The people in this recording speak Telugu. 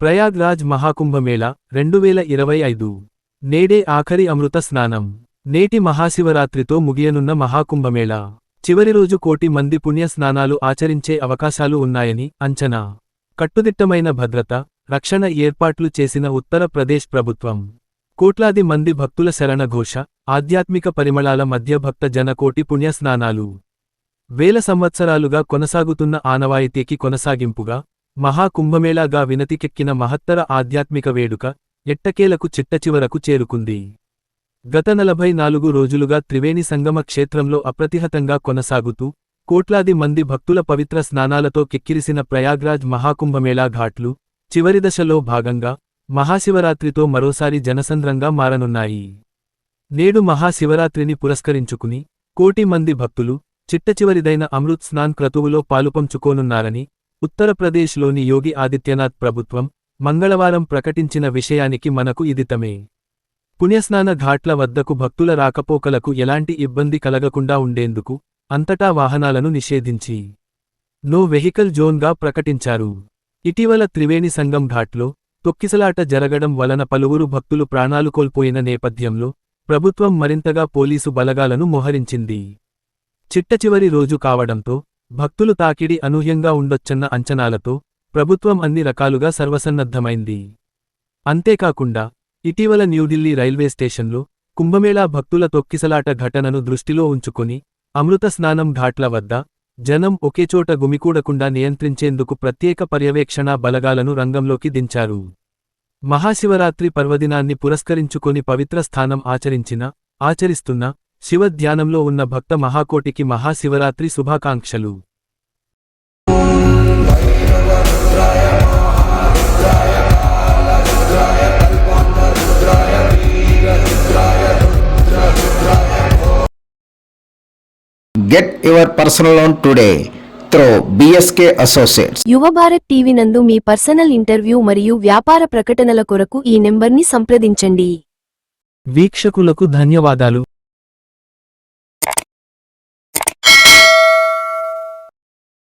ప్రయాగ్రాజ్ మహాకుంభమేళ రెండు వేల ఇరవై ఐదు. నేడే ఆఖరి అమృత స్నానం. నేటి మహాశివరాత్రితో ముగియనున్న మహాకుంభమేళ. చివరి రోజు కోటి మంది పుణ్య స్నానాలు ఆచరించే అవకాశాలు ఉన్నాయని అంచనా. కట్టుదిట్టమైన భద్రత రక్షణ ఏర్పాట్లు చేసిన ఉత్తరప్రదేశ్ ప్రభుత్వం. కోట్లాది మంది భక్తుల శరణఘోష ఆధ్యాత్మిక పరిమళాల మధ్య భక్త జనకోటి పుణ్యస్నానాలు వేల సంవత్సరాలుగా కొనసాగుతున్న ఆనవాయితీకి కొనసాగింపుగా మహాకుంభమేళాగా వినతికెక్కిన మహత్తర ఆధ్యాత్మిక వేడుక ఎట్టకేలకు చిట్టచివరకు చేరుకుంది. గత నలభై నాలుగు రోజులుగా త్రివేణి సంగమ క్షేత్రంలో అప్రతిహతంగా కొనసాగుతూ కోట్లాది మంది భక్తుల పవిత్ర స్నానాలతో కిక్కిరిసిన ప్రయాగ్రాజ్ మహాకుంభమేళా ఘాట్లు చివరి దశలో భాగంగా మహాశివరాత్రితో మరోసారి జనసంద్రంగా మారనున్నాయి. నేడు మహాశివరాత్రిని పురస్కరించుకుని కోటి మంది భక్తులు చిట్టచివరిదైన అమృత్ స్నాన్ క్రతువులో పాలుపంచుకోనున్నారని ఉత్తరప్రదేశ్లోని యోగి ఆదిత్యనాథ్ ప్రభుత్వం మంగళవారం ప్రకటించిన విషయానికి మనకు ఇదితమే పుణ్యస్నాన ఘాట్ల వద్దకు భక్తుల రాకపోకలకు ఎలాంటి ఇబ్బంది కలగకుండా ఉండేందుకు అంతటా వాహనాలను నిషేధించి నో వెహికల్ జోన్గా ప్రకటించారు. ఇటీవల త్రివేణి సంగం ఘాట్లో తొక్కిసలాట జరగడం వలన పలువురు భక్తులు ప్రాణాలు కోల్పోయిన నేపథ్యంలో ప్రభుత్వం మరింతగా పోలీసు బలగాలను మోహరించింది. చిట్టచివరి రోజు కావడంతో భక్తులు తాకిడి అనూహ్యంగా ఉండొచ్చన్న అంచనాలతో ప్రభుత్వం అన్ని రకాలుగా సర్వసన్నద్ధమైంది. అంతేకాకుండా ఇటీవల న్యూఢిల్లీ రైల్వే స్టేషన్లో కుంభమేళా భక్తుల తొక్కిసలాట ఘటనను దృష్టిలో ఉంచుకుని అమృత స్నానం ఘాట్ల వద్ద జనం ఒకేచోట గుమికూడకుండా నియంత్రించేందుకు ప్రత్యేక పర్యవేక్షణా బలగాలను రంగంలోకి దించారు. మహాశివరాత్రి పర్వదినాన్ని పురస్కరించుకొని పవిత్ర స్థానం ఆచరించిన ఆచరిస్తున్న శివ ధ్యానంలో ఉన్న భక్త మహాకోటికి మహాశివరాత్రి శుభాకాంక్షలు. Get your personal loan today through BSK Associates. యువ భారత్ టీవీ నందు మీ పర్సనల్ ఇంటర్వ్యూ మరియు వ్యాపార ప్రకటనల కొరకు ఈ నెంబర్ని సంప్రదించండి. వీక్షకులకు ధన్యవాదాలు.